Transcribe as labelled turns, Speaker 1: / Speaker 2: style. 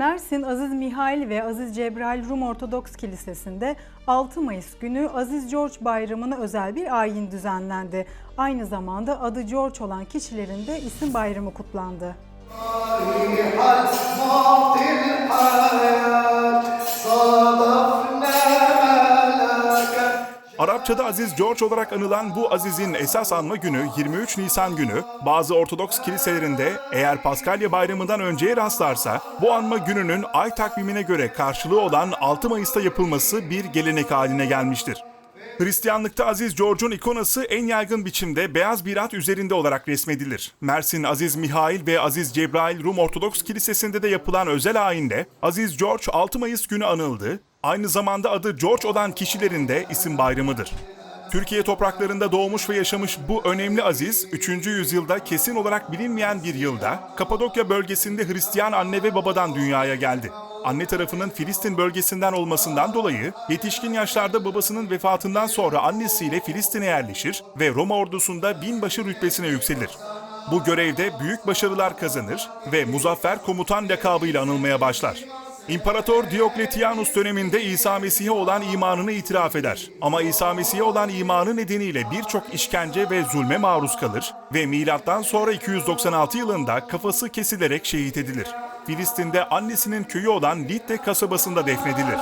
Speaker 1: Mersin Aziz Mihail ve Aziz Cebrail Rum Ortodoks Kilisesi'nde 6 Mayıs günü Aziz George Bayramı'na özel bir ayin düzenlendi. Aynı zamanda adı George olan kişilerin de isim bayramı kutlandı.
Speaker 2: Arapçada Aziz George olarak anılan bu Aziz'in esas anma günü 23 Nisan günü bazı Ortodoks kiliselerinde eğer Paskalya bayramından önceye rastlarsa bu anma gününün ay takvimine göre karşılığı olan 6 Mayıs'ta yapılması bir gelenek haline gelmiştir. Hristiyanlıkta Aziz George'un ikonası en yaygın biçimde beyaz bir at üzerinde olarak resmedilir. Mersin Aziz Mihail ve Aziz Cebrail Rum Ortodoks Kilisesi'nde de yapılan özel ayinde Aziz George 6 Mayıs günü anıldı. Aynı zamanda adı George olan kişilerin de isim bayramıdır. Türkiye topraklarında doğmuş ve yaşamış bu önemli Aziz, 3. yüzyılda kesin olarak bilinmeyen bir yılda Kapadokya bölgesinde Hristiyan anne ve babadan dünyaya geldi. Anne tarafının Filistin bölgesinden olmasından dolayı yetişkin yaşlarda babasının vefatından sonra annesiyle Filistin'e yerleşir ve Roma ordusunda binbaşı rütbesine yükselir. Bu görevde büyük başarılar kazanır ve muzaffer komutan lakabıyla anılmaya başlar. İmparator Diokletianus döneminde İsa Mesih'e olan imanını itiraf eder. Ama İsa Mesih'e olan imanı nedeniyle birçok işkence ve zulme maruz kalır ve milattan sonra 296 yılında kafası kesilerek şehit edilir. Filistin'de annesinin köyü olan Litte kasabasında defnedilir.